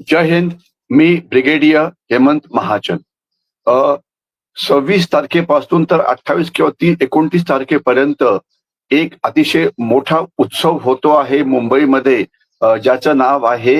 जय हिंद मी ब्रिगेडियर हेमंत महाजन. सव्वीस तारखेपासून तर अठ्ठावीस किंवा ती एकोणतीस तारखेपर्यंत एक अतिशय मोठा उत्सव होतो आहे मुंबईमध्ये. ज्याचं नाव आहे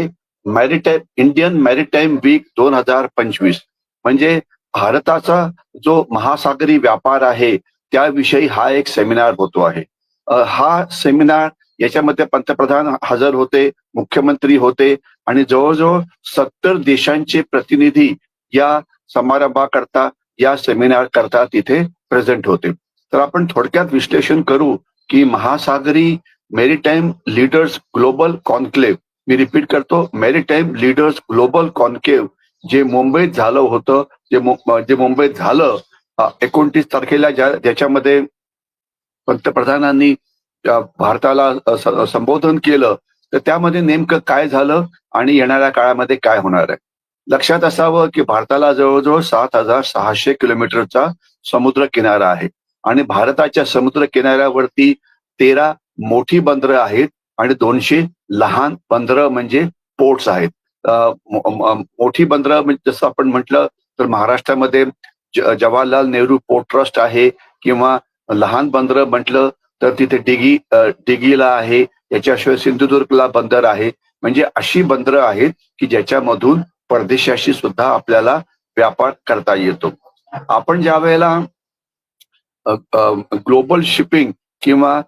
मॅरिटाईम इंडियन मॅरिटाईम वीक दोन हजार पंचवीस. म्हणजे भारताचा जो महासागरी व्यापार आहे त्याविषयी हा एक सेमिनार होतो आहे. हा सेमिनार याच्यामध्ये पंतप्रधान हजर होते मुख्यमंत्री होते आणि जवळजवळ सत्तर देशांचे प्रतिनिधी या समारंभाकरता या सेमिनार करता तिथे प्रेझेंट होते. तर आपण थोडक्यात विश्लेषण करू की महासागरी मेरीटाईम लीडर्स ग्लोबल कॉन्क्लेव्ह मी रिपीट करतो मेरीटाईम लीडर्स ग्लोबल कॉन्क्लेव्ह जे मुंबईत झालं होतं जे जे मुंबईत झालं एकोणतीस तारखेला ज्या ज्याच्यामध्ये पंतप्रधानांनी भारताला संबोधन केलं तर त्यामध्ये नेमकं काय झालं आणि येणाऱ्या काळामध्ये काय होणार आहे? लक्षात असावं की भारताला जवळजवळ सात हजार सहाशे किलोमीटरचा समुद्र किनारा आहे आणि भारताच्या समुद्र किनाऱ्यावरती तेरा मोठी बंदरं आहेत आणि दोनशे लहान बंदरं म्हणजे पोर्ट्स आहेत. मोठी बंदरं म्हणजे जसं आपण म्हटलं तर महाराष्ट्रामध्ये जवाहरलाल नेहरू पोर्ट ट्रस्ट आहे किंवा लहान बंदरं म्हटलं तर तिथे डिगी डिगीला आहे. याच्याशिवाय सिंधुदुर्गला बंदर आहे. म्हणजे अशी बंदरं आहेत की ज्याच्यामधून परदेशाशी सुद्धा आपल्याला व्यापार करता येतो. आपण ज्या वेळेला ग्लोबल शिपिंग किंवा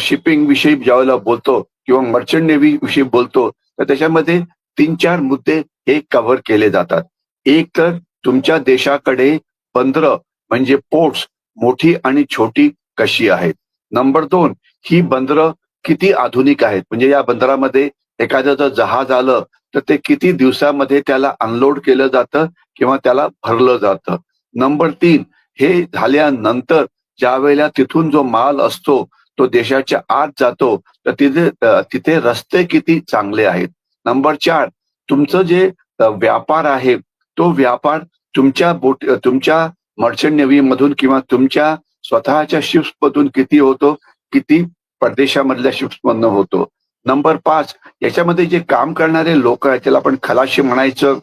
शिपिंग विषयी ज्या वेळेला बोलतो किंवा मर्चंट नेव्ही विषयी बोलतो तर त्याच्यामध्ये तीन चार मुद्दे हे कव्हर केले जातात. एक तर तुमच्या देशाकडे बंदर म्हणजे पोर्ट्स मोठी आणि छोटी कशी आहेत? नंबर दोन ही बंदरं किती आधुनिक आहेत? म्हणजे या बंदरामध्ये एखादं जर जहाज आलं तर ते किती दिवसामध्ये त्याला अनलोड केलं जातं किंवा त्याला भरलं जातं? नंबर तीन हे झाल्यानंतर ज्या वेळेला तिथून जो माल असतो तो देशाच्या आत जातो तर तिथे तिथे रस्ते किती चांगले आहेत? नंबर चार तुमचं जे व्यापार आहे तो व्यापार तुमच्या बोट तुमच्या मर्चंट नेव्हीमधून किंवा तुमच्या स्वतःच्या शिप्स मधून किती होतो किती परदेशामधल्या शिप्स मधनं होतो. नंबर पाच याच्यामध्ये जे काम करणारे लोक आहेत त्याला आपण खलाशी म्हणायचं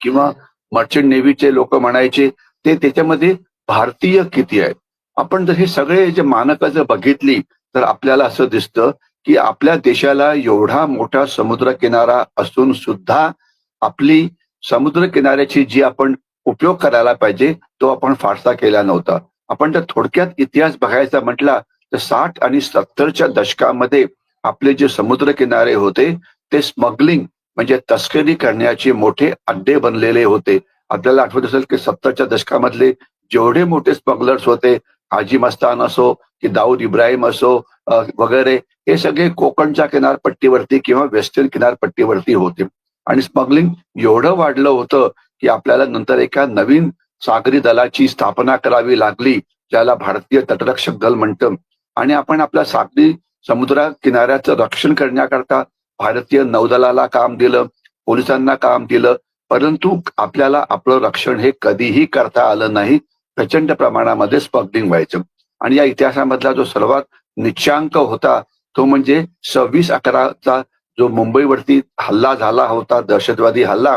किंवा मर्चंट नेव्हीचे लोक म्हणायचे ते त्याच्यामध्ये भारतीय किती आहेत. आपण जर हे सगळे जे मानकं जर बघितली तर आपल्याला असं दिसतं की आपल्या देशाला एवढा मोठा समुद्र किनारा असून सुद्धा आपली समुद्र किनाऱ्याची जी आपण उपयोग करायला पाहिजे तो आपण फारसा केला नव्हता. आपण जर थोडक्यात इतिहास बघायचा म्हटला तर साठ आणि सत्तरच्या दशकामध्ये आपले जे समुद्र किनारे होते ते स्मगलिंग म्हणजे तस्करी करण्याचे मोठे अड्डे बनलेले होते. आपल्याला आठवत असेल की सत्तरच्या दशकामधले जेवढे मोठे स्मगलर्स होते हाजी मस्तान असो की दाऊद इब्राहिम असो वगैरे हे सगळे कोकणच्या किनारपट्टीवरती किंवा वेस्टर्न किनारपट्टीवरती होते. आणि स्मगलिंग एवढं वाढलं होतं की आपल्याला नंतर एका नवीन सागरी दलाची स्थापना करावी लागली ज्याला भारतीय तटरक्षक दल म्हणतं. आणि आपण आपल्या सागरी समुद्र किनाऱ्याचं रक्षण करण्याकरता भारतीय नौदलाला काम दिलं पोलिसांना काम दिलं परंतु आपल्याला आपलं रक्षण हे कधीही करता आलं नाही प्रचंड प्रमाणामध्ये स्मगलिंग व्हायचं. आणि या इतिहासामधला जो सर्वात निच्चांक होता तो म्हणजे सव्वीस अकराचा जो मुंबईवरती हल्ला झाला होता दहशतवादी हल्ला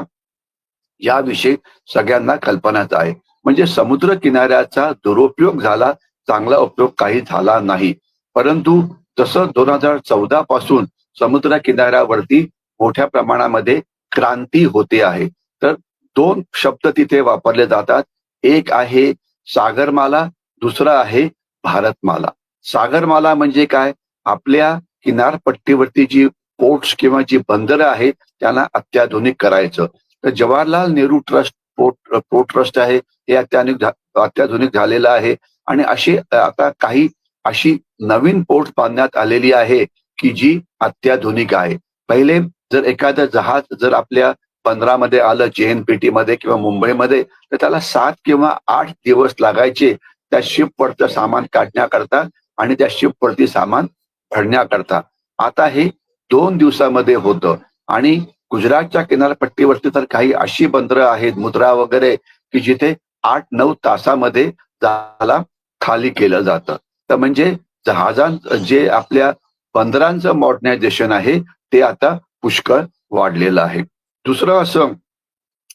याविषयी सगळ्यांना कल्पनाच आहे. म्हणजे समुद्र किनाऱ्याचा दुरुपयोग झाला चांगला उपयोग काही झाला नाही. परंतु जसं दोन हजार चौदा पासून समुद्र किनाऱ्यावरती मोठ्या प्रमाणामध्ये क्रांती होते आहे तर दोन शब्द तिथे वापरले जातात. एक आहे सागरमाला दुसरा आहे भारतमाला. सागरमाला म्हणजे काय? आपल्या किनारपट्टीवरती जी पोर्ट्स किंवा जी बंदरं आहेत त्यांना अत्याधुनिक करायचं. तर Jawaharlal Nehru trust port port trust आहे. हे अत्याधुनिक अत्याधुनिक झालेलं आहे. आणि अशी आता काही अशी नवीन पोर्ट बांधण्यात आलेली आहे की जी अत्याधुनिक आहे. पहिले जर एखादं जहाज जर आपल्या बंदरामध्ये आलं जेएनपीटी मध्ये किंवा मुंबईमध्ये तर त्याला सात किंवा आठ दिवस लागायचे त्या शिपवरचं सामान काढण्याकरता आणि त्या शिपवरती सामान भरण्याकरता. आता हे दोन दिवसामध्ये होतं. आणि गुजरातच्या किनारपट्टीवरती तर काही अशी बंदरं आहेत मुद्रा वगैरे की जिथे आठ नऊ तासामध्ये जहाला खाली केलं जातं. तर म्हणजे जहाजां जे आपल्या बंदरांचं मॉडर्नायझेशन आहे ते आता पुष्कळ वाढलेलं आहे. दुसरं असं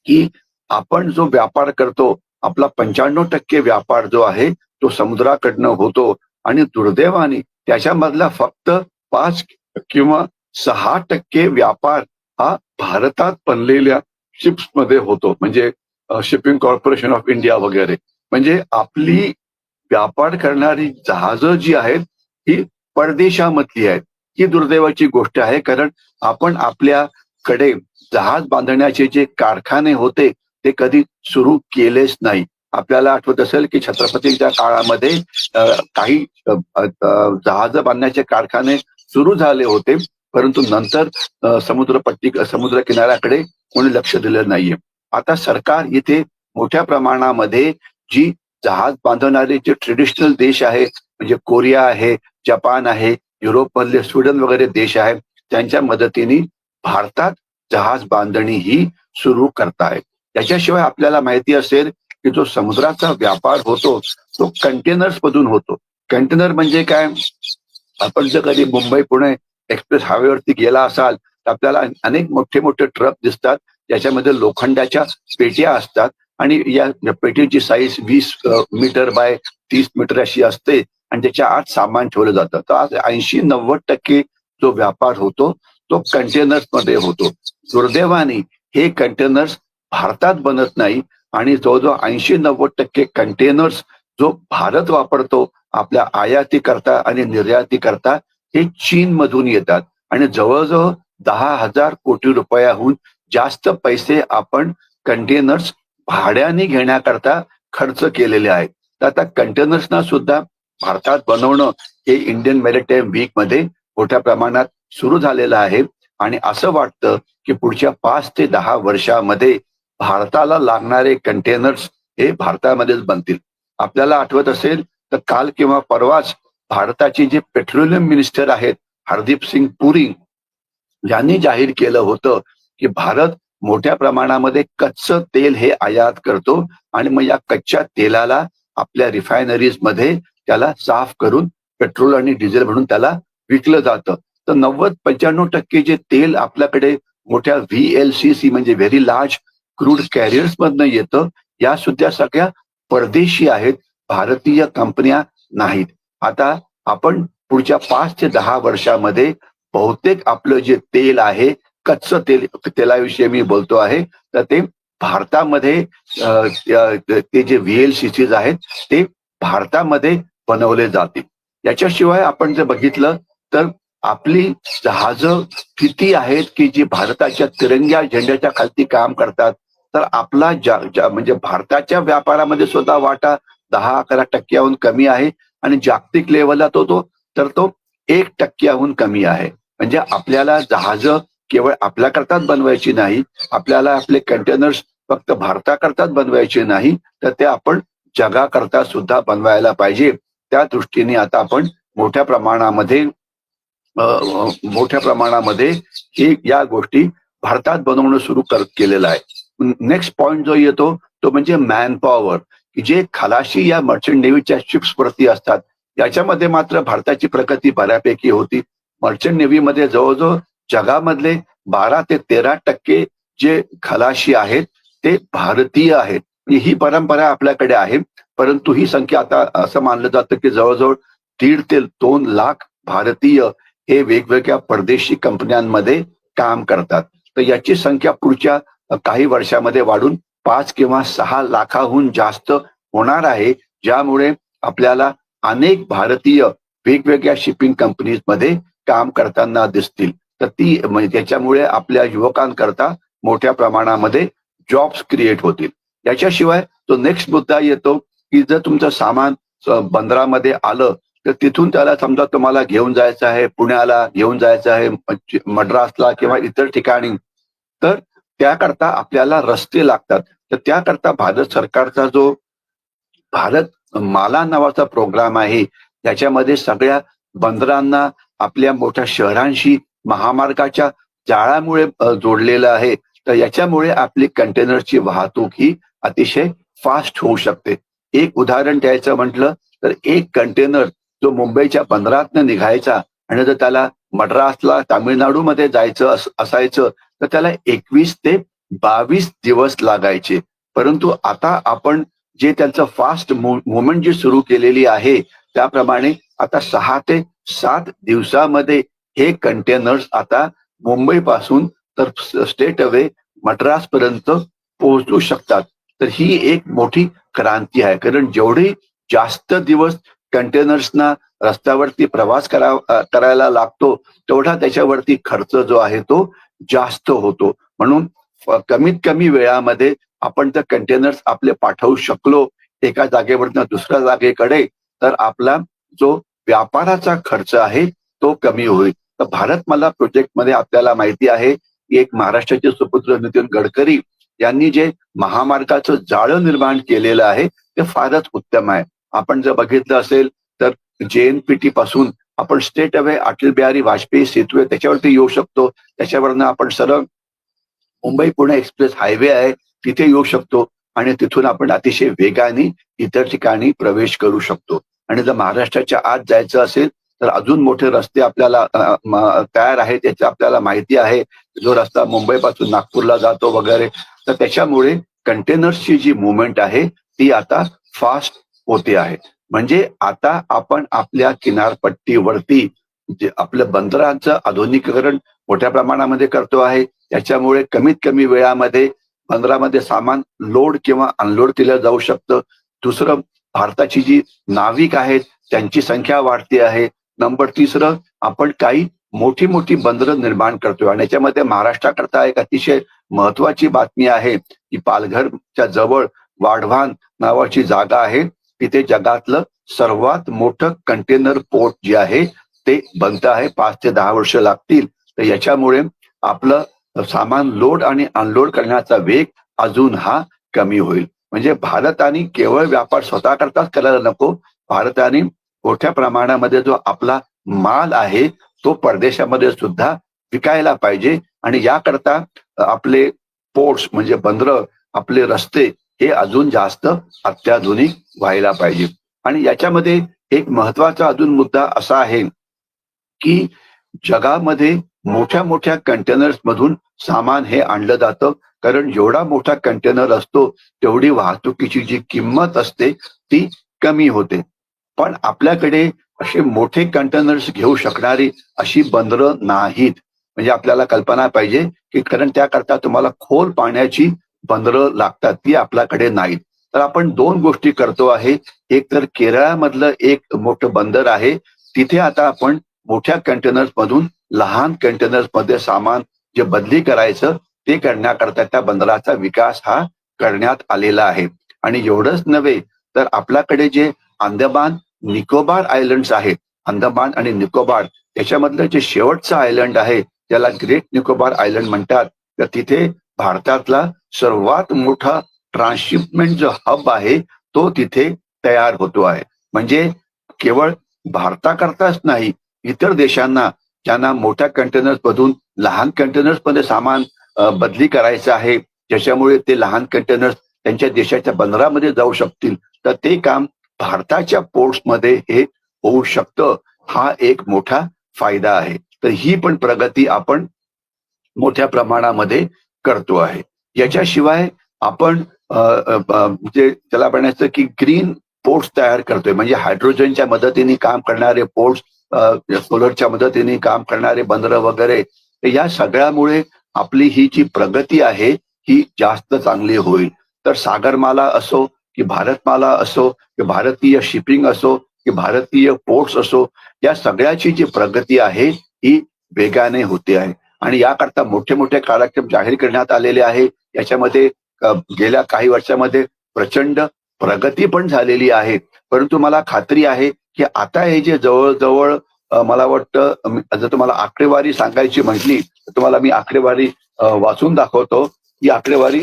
की आपण जो व्यापार करतो आपला पंच्याण्णव टक्के व्यापार जो आहे तो समुद्राकडनं होतो आणि दुर्दैवाने त्याच्यामधला फक्त पाच किंवा सहा टक्के व्यापार हा भारतात बनलेल्या शिप्समध्ये होतो. म्हणजे शिपिंग कॉर्पोरेशन ऑफ इंडिया वगैरे. म्हणजे आपली व्यापार करणारी जहाजं जी आहेत ही परदेशामधली आहेत. ही दुर्दैवाची गोष्ट आहे. कारण आपण आपल्याकडे जहाज बांधण्याचे जे कारखाने होते ते कधी सुरू केलेच नाही. आपल्याला आठवत असेल की छत्रपतीच्या काळामध्ये काही जहाज बांधण्याचे कारखाने सुरू झाले होते. परंतु नंतर समुद्रपट्टी समुद्र किनाऱ्याकडे कोणी लक्ष दिलं नाहीये. आता सरकार इथे मोठ्या प्रमाणामध्ये जी जहाज बांधणारे जे ट्रेडिशनल देश आहे म्हणजे कोरिया आहे जपान आहे युरोपमधले स्वीडन वगैरे देश आहे त्यांच्या मदतीने भारतात जहाज बांधणी ही सुरू करतायत. त्याच्याशिवाय आपल्याला माहिती असेल की जो समुद्राचा व्यापार होतो तो कंटेनर्स मधून होतो. कंटेनर म्हणजे काय? आपण जर कधी मुंबई पुणे एक्सप्रेस हायवेवरती गेला असाल तर आपल्याला अनेक मोठे मोठे ट्रक दिसतात. ज्याच्यामध्ये लोखंडाच्या पेट्या असतात आणि या पेटीची साईज वीस मीटर बाय तीस मीटर अशी असते आणि त्याच्या आत सामान ठेवलं जातं. तर आज ऐंशी नव्वद टक्के जो व्यापार होतो तो कंटेनर्समध्ये होतो. दुर्दैवाने हे कंटेनर्स भारतात बनत नाही आणि जवळजवळ ऐंशी नव्वद टक्के कंटेनर्स जो भारत वापरतो आपल्या आयाती करता आणि निर्याती करता हे चीन मधून येतात. आणि जवळजवळ दहा हजार कोटी रुपयाहून जास्त पैसे आपण कंटेनर्स भाड्याने घेण्याकरता खर्च केलेले आहेत. तर आता कंटेनर्सना सुद्धा भारतात बनवणं हे इंडियन मेरिटाईम वीकमध्ये मोठ्या प्रमाणात सुरू झालेलं आहे. आणि असं वाटतं की पुढच्या पाच ते दहा वर्षामध्ये भारताला लागणारे कंटेनर्स हे भारतामध्येच बनतील. आपल्याला आठवत असेल तर काल किंवा परवाच भारताचे जे पेट्रोलियम मिनिस्टर आहेत हरदीप सिंग पुरी यांनी जाहीर केलं होतं की भारत मोठ्या प्रमाणामध्ये कच्चं तेल हे आयात करतो आणि मग या कच्च्या तेलाला आपल्या रिफायनरीजमध्ये त्याला साफ करून पेट्रोल आणि डिझेल म्हणून त्याला विकलं जातं. तर नव्वद पंच्याण्णव टक्के जे तेल आपल्याकडे मोठ्या व्ही एल सी सी म्हणजे व्हेरी लार्ज क्रूड कॅरियर्स मधनं येतं या सुद्धा सगळ्या परदेशी आहेत भारतीय कंपन्या नाहीत. आता आपण पुढच्या पाच ते दहा वर्षामध्ये बहुतेक आपलं जे तेल आहे कच्चं तेल तेलाविषयी मी बोलतो आहे तर ते भारतामध्ये ते जे व्हीएलसीसीज सी सीज आहेत ते भारतामध्ये बनवले जातील. याच्याशिवाय आपण जर बघितलं तर आपली जहाजं किती आहेत की जी भारताच्या तिरंग्या झेंड्याच्या खालती काम करतात तर आपला ज्या म्हणजे भारताच्या व्यापारामध्ये सुद्धा वाटा दहा अकरा टक्क्याहून कमी आहे आणि जागतिक लेवलला तो तो तर तो एक टक्क्याहून कमी आहे. म्हणजे आपल्याला जहाज केवळ आपल्याकरताच बनवायची नाही आपल्याला आपले कंटेनर्स फक्त भारताकरताच बनवायचे नाही तर ते आपण जगाकरता सुद्धा बनवायला पाहिजे. त्या दृष्टीने आता आपण मोठ्या प्रमाणामध्ये मोठ्या प्रमाणामध्ये ही या गोष्टी भारतात बनवणं सुरू कर केलेलं आहे. नेक्स्ट पॉइंट जो येतो तो म्हणजे मॅन पॉवर की जे खलाशी या मर्चंट नेव्हीच्या शिप्स वरती असतात याच्यामध्ये मात्र भारताची प्रगती बऱ्यापैकी होती. मर्चंट नेव्हीमध्ये जवळजवळ जगामधले बारा ते तेरा टक्के जे खलाशी आहेत ते भारतीय आहेत. म्हणजे ही परंपरा आपल्याकडे आहे परंतु ही संख्या आता असं मानलं जातं की जवळजवळ दीड ते दोन लाख भारतीय हे वेगवेगळ्या परदेशी कंपन्यांमध्ये काम करतात. तर याची संख्या पुढच्या काही वर्षामध्ये वाढून पाच किंवा सहा लाखाहून जास्त होणार आहे ज्यामुळे आपल्याला अनेक भारतीय वेगवेगळ्या शिपिंग कंपनीजमध्ये काम करताना दिसतील. तर ती म्हणजे त्याच्यामुळे आपल्या युवकांकरता मोठ्या प्रमाणामध्ये जॉब्स क्रिएट होतील. याच्याशिवाय तो नेक्स्ट मुद्दा येतो की जर तुमचं सामान बंदरामध्ये आलं तर तिथून त्याला समजा तुम्हाला घेऊन जायचं आहे पुण्याला घेऊन जायचं आहे मद्रासला किंवा इतर ठिकाणी तर त्याकरता आपल्याला रस्ते लागतात. तर त्याकरता भारत सरकारचा जो भारत माला नावाचा प्रोग्राम आहे त्याच्यामध्ये सगळ्या बंदरांना आपल्या मोठ्या शहरांशी महामार्गाच्या जाळ्यामुळे जोडलेलं आहे. तर याच्यामुळे आपली कंटेनरची वाहतूक ही अतिशय फास्ट होऊ शकते. एक उदाहरण द्यायचं म्हटलं तर एक कंटेनर जो मुंबईच्या बंदरातनं निघायचा आणि जर त्याला मद्रासला तामिळनाडूमध्ये जायचं असायचं तर त्याला एकवीस ते बावीस दिवस लागायचे. परंतु आता आपण जे त्यांचं फास्ट मुवमेंट जी सुरू केलेली आहे त्याप्रमाणे आता सहा ते सात दिवसामध्ये हे कंटेनर्स आता मुंबई पासून तर स्टेट अवे मद्रास पर्यंत पोहोचू शकतात. तर ही एक मोठी क्रांती आहे. कारण जेवढे जास्त दिवस कंटेनर्सना रस्त्यावरती प्रवास करा करायला लागतो तेवढा त्याच्यावरती खर्च जो आहे तो जास्त होतो. म्हणून कमीत कमी वेळामध्ये आपण त्या कंटेनर्स आपले पाठवू शकलो एका जागेवरनं दुसऱ्या जागेकडे तर आपला जो व्यापाराचा खर्च आहे तो कमी होईल. तर भारत मला प्रोजेक्टमध्ये आपल्याला माहिती आहे की एक महाराष्ट्राचे सुपुत्र नितीन गडकरी यांनी जे महामार्गाचं जाळं निर्माण केलेलं आहे ते फारच उत्तम आहे. आपण जर बघितलं असेल तर जेएनपीटी पासून आपण स्टेट अवे अटल बिहारी वाजपेयी सेतू आहे त्याच्यावरती येऊ शकतो. त्याच्यावरनं आपण सरळ मुंबई पुणे एक्सप्रेस हायवे आहे तिथे येऊ शकतो आणि तिथून आपण अतिशय वेगाने इतर ठिकाणी प्रवेश करू शकतो. आणि जर महाराष्ट्राच्या आत जायचं असेल तर अजून मोठे रस्ते आपल्याला तयार आहेत याची आपल्याला माहिती आहे. जो रस्ता मुंबईपासून नागपूरला जातो वगैरे तर त्याच्यामुळे कंटेनर्सची जी मुवमेंट आहे ती आता फास्ट होते आहे. म्हणजे आता आपण आपल्या किनारपट्टीवरती जे आपलं बंदरांचं आधुनिकीकरण मोठ्या प्रमाणामध्ये करतो आहे त्याच्यामुळे कमीत कमी वेळामध्ये बंदरामध्ये सामान लोड किंवा अनलोड केलं जाऊ शकतं. दुसरं भारताची जी नाविक आहेत त्यांची संख्या वाढते आहे. नंबर तिसरं आपण काही मोठी मोठी बंदरं निर्माण करतोय. आणि याच्यामध्ये महाराष्ट्राकरता एक अतिशय महत्वाची बातमी आहे की पालघरच्या जवळ वाढवान नावाची जागा आहे. तिथे जगातलं सर्वात मोठं कंटेनर पोर्ट जे आहे ते बनतं आहे. पाच ते दहा वर्ष लागतील. तर याच्यामुळे आपलं सामान लोड आणि अनलोड करण्याचा वेग अजून हा कमी होईल. म्हणजे भारताने केवळ व्यापार स्वतः करताच करायला नको. भारताने मोठ्या प्रमाणामध्ये जो आपला माल आहे तो परदेशामध्ये सुद्धा विकायला पाहिजे. आणि याकरता आपले पोर्ट्स म्हणजे बंदर आपले रस्ते हे अजून जास्त अत्याधुनिक व्हायला पाहिजे. आणि याच्यामध्ये एक महत्त्वाचा अजून मुद्दा असा आहे की जगामध्ये मोठ्या मोठ्या कंटेनर्स मधून सामान हे आणलं जातं. कारण जेवढा मोठा कंटेनर असतो तेवढी वाहतुकीची जी किंमत असते ती कमी होते. पण आपल्याकडे असे मोठे कंटेनर्स घेऊ शकणारी अशी बंदरं नाहीत. म्हणजे आपल्याला कल्पना पाहिजे की कारण त्याकरता तुम्हाला खोल पाण्याची बंदरं लागतात ती आपल्याकडे नाहीत. तर आपण दोन गोष्टी करतो आहे. एक तर केरळामधलं एक मोठं बंदर आहे. तिथे आता आपण मोठ्या कंटेनर्स मधून लहान कंटेनर्समध्ये सामान जे बदली करायचं ते करण्याकरता त्या बंदराचा विकास हा करण्यात आलेला आहे. आणि एवढंच नव्हे तर आपल्याकडे जे अंदमान निकोबार आयलंड्स आहेत अंदमान आणि निकोबार त्याच्यामधलं जे शेवटचं आयलंड आहे त्याला ग्रेट निकोबार आयलंड म्हणतात तर तिथे भारतातला सर्वात मोठा ट्रान्सशिपमेंट जो हब आहे तो तिथे तयार होतो आहे. म्हणजे केवळ भारताकरताच नाही इतर देशांना त्यांना मोठ्या कंटेनर्स मधून लहान कंटेनर्समध्ये सामान बदली करायचं आहे ज्याच्यामुळे ते लहान कंटेनर्स त्यांच्या देशाच्या बंदरामध्ये जाऊ शकतील तर ते काम भारताच्या पोर्ट्समध्ये हे होऊ शकतं हा एक मोठा फायदा आहे. तर ही पण प्रगती आपण मोठ्या प्रमाणामध्ये करतो आहे. याच्याशिवाय आपण जे म्हणजे त्याला म्हणायचं की ग्रीन पोर्ट्स तयार करतोय म्हणजे हायड्रोजनच्या मदतीने काम करणारे पोर्ट्स सोलरच्या मदतीने काम करणारे बंदर वगैरे या सगळ्यामुळे आपली ही जी प्रगती आहे ही जास्त चांगली होईल. तर सागरमाला असो की भारतमाला असो की भारतीय शिपिंग असो की भारतीय पोर्ट्स असो या सगळ्याची जी प्रगती आहे ही वेगाने होते आहे. आणि याकरता मोठे मोठे कार्यक्रम जाहीर करण्यात आलेले आहे. याच्यामध्ये गेल्या काही वर्षामध्ये प्रचंड प्रगती पण झालेली आहे. परंतु मला खात्री आहे की आता हे जे जवळजवळ मला वाटतं जर तुम्हाला आकडेवारी सांगायची म्हटली तर तुम्हाला मी आकडेवारी वाचून दाखवतो. ही आकडेवारी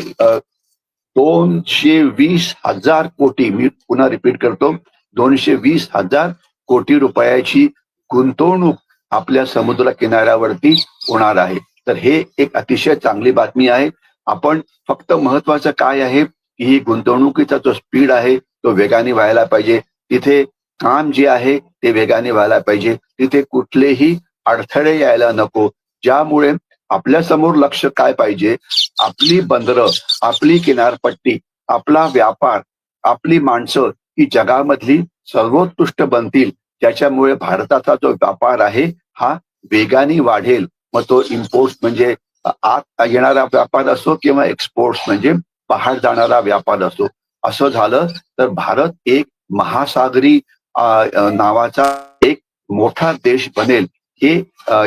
दोनशे वीस हजार कोटी मी पुन्हा रिपीट करतो. दोनशे वीस हजार कोटी रुपयाची गुंतवणूक आपल्या समुद्र किनाऱ्यावरती होणार आहे. तर हे एक अतिशय चांगली बातमी आहे. आपण फक्त महत्वाचं काय आहे? की ही गुंतवणुकीचा जो स्पीड आहे तो वेगाने व्हायला पाहिजे. तिथे काम जे आहे ते वेगाने व्हायला पाहिजे. तिथे कुठलेही अडथळे यायला नको. ज्यामुळे आपल्यासमोर लक्ष काय पाहिजे? आपली बंदरं आपली किनारपट्टी आपला व्यापार आपली माणसं ही जगामधली सर्वोत्कृष्ट बनतील. त्याच्यामुळे भारताचा जो व्यापार आहे हा वेगाने वाढेल. मग तो इम्पोर्ट म्हणजे आत येणारा व्यापार असो किंवा एक्सपोर्ट म्हणजे बाहेर जाणारा व्यापार असो. असं झालं तर भारत एक महासागरी नावाचा एक मोठा देश बनेल हे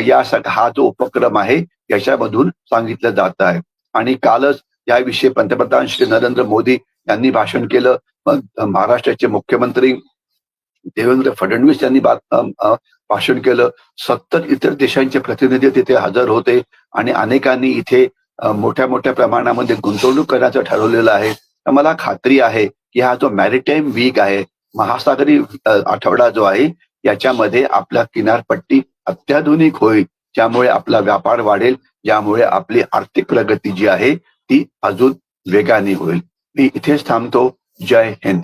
या सग हा जो उपक्रम आहे याच्यामधून सांगितलं जात आहे. आणि कालच याविषयी पंतप्रधान श्री नरेंद्र मोदी यांनी भाषण केलं. महाराष्ट्राचे मुख्यमंत्री देवेंद्र फडणवीस यांनी भाषण केलं. सत्तर इतर देशांचे प्रतिनिधी तिथे हजर होते आणि अनेकांनी इथे मोठ्या मोठ्या प्रमाणामध्ये गुंतवणूक करण्याचं ठरवलेलं आहे. तर मला खात्री आहे की हा जो मॅरिटाईम वीक आहे महासागरी आठवडा जो आहे याच्यामध्ये आपला किनारपट्टी अत्याधुनिक होईल ज्यामुळे आपला व्यापार वाढेल ज्यामुळे आपली आर्थिक प्रगती जी आहे ती अजून वेगाने होईल. मी इथेच थांबतो. जय हिंद.